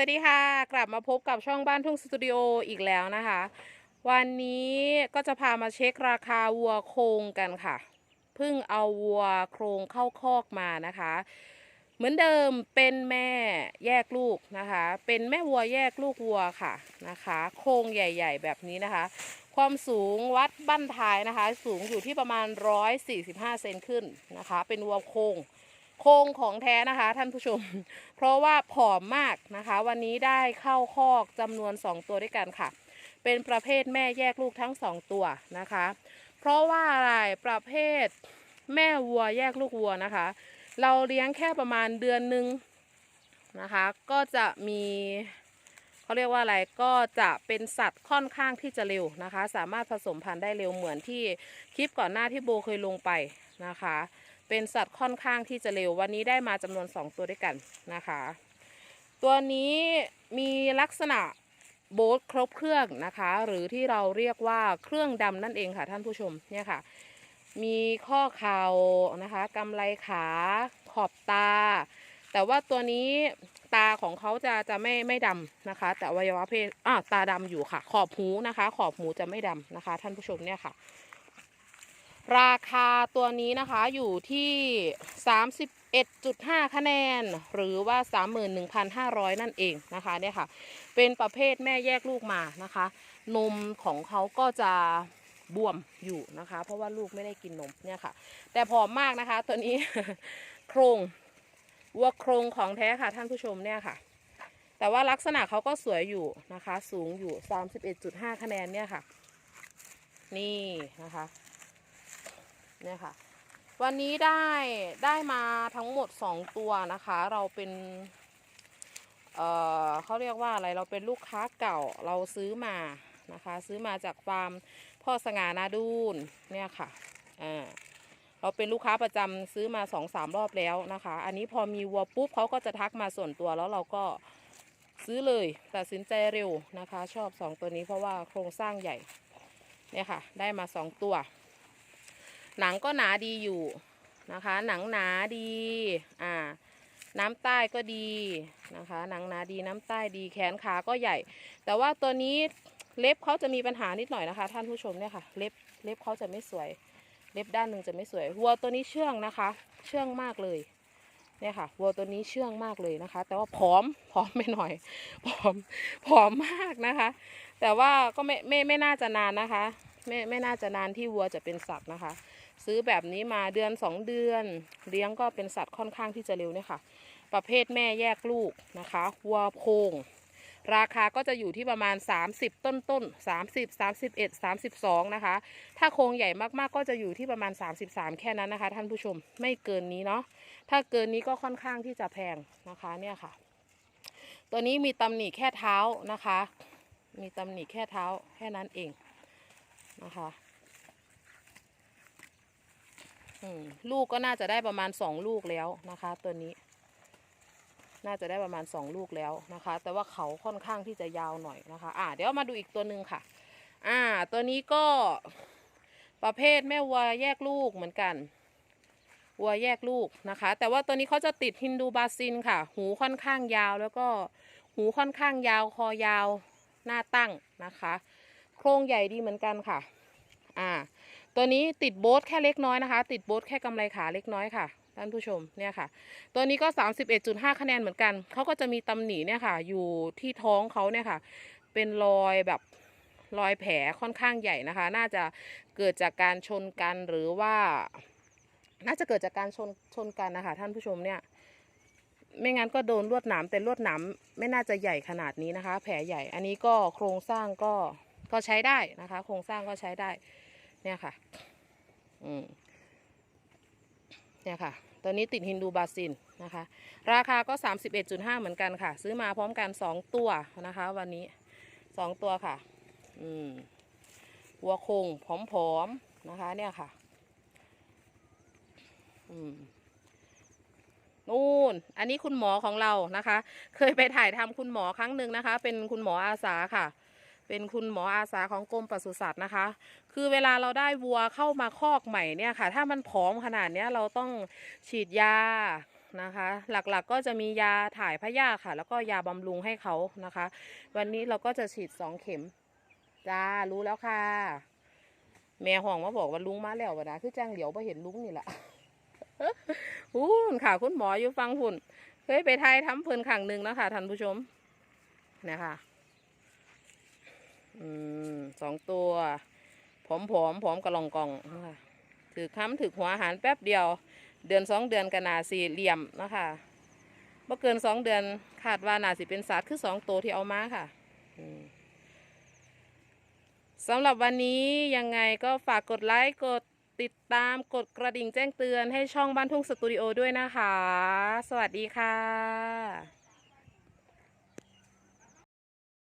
วัสดีค่ะ กลับมาพบกับช่องบ้านทุ่งสตูดิโออีกแล้วนะคะ วันนี้ก็จะพามาเช็คราคาวัวโครงกันค่ะเพิ่งเอาวัวโครงเข้าคอกมานะคะ เหมือนเดิมเป็นแม่แยกลูกนะคะ เป็นแม่วัวแยกลูกวัวค่ะนะคะ โครงใหญ่ ๆ แบบนี้นะคะ ความสูงวัดบั้นท้ายนะคะ สูงอยู่ที่ประมาณ 145 เซนขึ้นนะคะ เป็นวัวโครง โครงของแท้นะคะ ท่านผู้ชม เพราะว่าผอมมากนะคะ วันนี้ได้เข้าคอกจำนวน 2 ตัวด้วยกันค่ะ เป็นประเภทแม่แยกลูกทั้ง 2 ตัวนะคะ เพราะว่าอะไรประเภทแม่วัวแยกลูกวัวนะคะ เราเลี้ยงแค่ประมาณเดือนหนึ่งนะคะ ก็จะมีเขาเรียกว่าอะไรก็จะเป็นสัตว์ค่อนข้างที่จะเร็วนะคะ สามารถผสมพันธุ์ได้เร็วเหมือนที่คลิปก่อนหน้าที่โบเคยลงไปนะคะ เป็นสัตว์ค่อนข้างที่จะเร็ว วันนี้ได้มาจำนวน 2 ตัวด้วยกันนะคะ ตัวนี้มีลักษณะโบ๊ทครบเครื่องนะคะ หรือที่เราเรียกว่าเครื่องดำนั่นเองค่ะท่านผู้ชมเนี่ยค่ะ มีข้อเข่านะคะกำไลขาขอบตา แต่ว่าตัวนี้ตาของเขาจะจะไม่ไม่ดำนะคะ แต่วัยวะเพศอ่าตาดำอยู่ค่ะ ขอบหูนะคะ ขอบหูจะไม่ดำนะคะ ท่านผู้ชมเนี่ยค่ะ ราคาตัวนี้นะคะอยู่ที่ 31.5 คะแนน หรือว่า 31,500 นั่นเองนะคะเนี่ยค่ะ เป็นประเภทแม่แยกลูกมานะคะ นมของเขาก็จะบวมอยู่นะคะ เพราะว่าลูกไม่ได้กินนมเนี่ยค่ะ แต่ผอมมากนะคะ ตัวนี้โครงวัวโครงของแท้ค่ะท่านผู้ชมเนี่ยค่ะ แต่ว่าลักษณะเขาก็สวยอยู่นะคะ สูงอยู่ 31.5 คะแนนเนี่ยค่ะ นี่นะคะ เนี่ยค่ะ วันนี้ได้ได้มาทั้งหมด 2 ตัวนะคะ เราเป็น เอ่อเขาเรียกว่าอะไร เราเป็นลูกค้าเก่า เราซื้อมานะคะ ซื้อมาจากฟาร์มพ่อสง่านาดูนเนี่ยค่ะ อ่า เราเป็นลูกค้าประจำซื้อมาสองสามรอบแล้วนะคะ อันนี้พอมีวัวปุ๊บเขาก็จะทักมาส่วนตัวแล้วเราก็ซื้อเลยตัดสินใจเร็วนะคะ ชอบสองตัวนี้เพราะว่าโครงสร้างใหญ่เนี่ยค่ะ ได้มาสองตัว หนังก็หนาดีอยู่นะคะ หนังหนาดีอ่าน้ำใต้ก็ดีนะคะ หนังหนาดีน้ำใต้ดีแขนขาก็ใหญ่ แต่ว่าตัวนี้เล็บเขาจะมีปัญหานิดหน่อยนะคะ ท่านผู้ชมเนี่ยค่ะ เล็บเล็บเขาจะไม่สวย เล็บด้านหนึ่งจะไม่สวยวัวตัวนี้เชื่องนะคะ เชื่องมากเลยเนี่ยค่ะวัวตัวนี้เชื่องมากเลยนะคะ แต่ว่าผอมผอมไม่หน่อยผอมผอมมากนะคะ แต่ว่าก็ไม่ไม่ไม่น่าจะนานนะคะ ไม่ไม่น่าจะนานที่วัวจะเป็นสัตว์นะคะ ซื้อแบบนี้มาเดือนสองเดือน เลี้ยงก็เป็นสัตว์ค่อนข้างที่จะเร็วเนี่ยค่ะ ประเภทแม่แยกลูกนะคะวัวโคงราคาก็จะอยู่ที่ประมาณ 30 ต้นต้นๆ30 31 32 นะคะ ถ้าโครงใหญ่มากๆ ก็จะอยู่ที่ประมาณ 33 แค่นั้นนะคะ ท่านผู้ชม ไม่เกินนี้เนาะ ถ้าเกินนี้ก็ค่อนข้างที่จะแพงนะคะเนี่ยค่ะ ตัวนี้มีตำหนิแค่เท้านะคะ มีตำหนิแค่เท้าแค่นั้นเอง นะคะลูกก็น่าจะได้ประมาณสองลูกแล้วนะคะ ตัวนี้ น่าจะได้ประมาณสองลูกแล้วนะคะ แต่ว่าเขาค่อนข้างที่จะยาวหน่อยนะคะ อ่าเดี๋ยวมาดูอีกตัวหนึ่งค่ะ อ่า ตัวนี้ก็ประเภทแม่วัวแยกลูกเหมือนกันวัวแยกลูกนะคะ แต่ว่าตัวนี้เขาจะติดฮินดูบาซินค่ะ หูค่อนข้างยาวแล้วก็หูค่อนข้างยาวคอยาวหน้าตั้งนะคะ โครงใหญ่ดีเหมือนกันค่ะ อ่า ตัวนี้ติดโบ๊ทแค่เล็กน้อยนะคะ ติดโบ๊ทแค่กำไรขาเล็กน้อยค่ะท่านผู้ชมเนี่ยค่ะ ตัวนี้ก็ 31.5 คะแนนเหมือนกัน เขาก็จะมีตำหนิเนี่ยค่ะ อยู่ที่ท้องเขาเนี่ยค่ะ เป็นรอยแบบรอยแผลค่อนข้างใหญ่นะคะ น่าจะเกิดจากการชนกันหรือว่า น่าจะเกิดจากการชนชนกันนะคะท่านผู้ชมเนี่ย ไม่งั้นก็โดนลวดหนามแต่ลวดหนามไม่น่าจะใหญ่ขนาดนี้นะคะ แผลใหญ่ อันนี้ก็โครงสร้างก็ ก็ใช้ได้นะคะ โครงสร้างก็ใช้ได้ เนี่ยค่ะ อืมเนี่ยค่ะตัวนี้ติดฮินดูบาซินนะคะ ราคาก็ 31.5 เหมือนกันค่ะ ซื้อมาพร้อมกัน 2 ตัวนะคะ วันนี้ 2 ตัวค่ะ อืมวัวโคงผอมๆนะคะ เนี่ยค่ะ อืมนู่น อันนี้คุณหมอของเรานะคะ เคยไปถ่ายทำคุณหมอครั้งหนึ่งนะคะ เป็นคุณหมออาสาค่ะ เป็นคุณหมออาสาของกรมปศุสัตว์นะคะ คือเวลาเราได้วัวเข้ามาคอกใหม่เนี่ยค่ะ ถ้ามันผอมขนาดเนี้ยเราต้องฉีดยานะคะ หลักๆก็จะมียาถ่ายพยาค่ะ แล้วก็ยาบำรุงให้เขานะคะ วันนี้เราก็จะฉีดสองเข็ม จ้า รู้แล้วค่ะ แม่ห้องมาบอกว่าลุงมาแล้ววะนะ คือจ้างเหลียวไปเห็นลุงนี่แหละหุ่นค่ะ คุณหมออยู่ฟังหุ่น เคยไปไทยทำเพลินครั้งหนึ่งนะคะท่านผู้ชมนะคะ อืมสองตัวผอมๆผอมกระลองกองนะคะถือค้ำถือหัวอาหารแป๊บเดียว เดือนสองเดือนกันนาสี่เหลี่ยมนะคะเมื่อเกินสองเดือนคาดว่านาสิเป็นสัตว์คือสองตัวที่เอามาค่ะสำหรับวันนี้ยังไงก็ฝากกดไลค์กดติดตามกดกระดิ่งแจ้งเตือนให้ช่องบ้านทุ่งสตูดิโอด้วยนะคะ สวัสดีค่ะ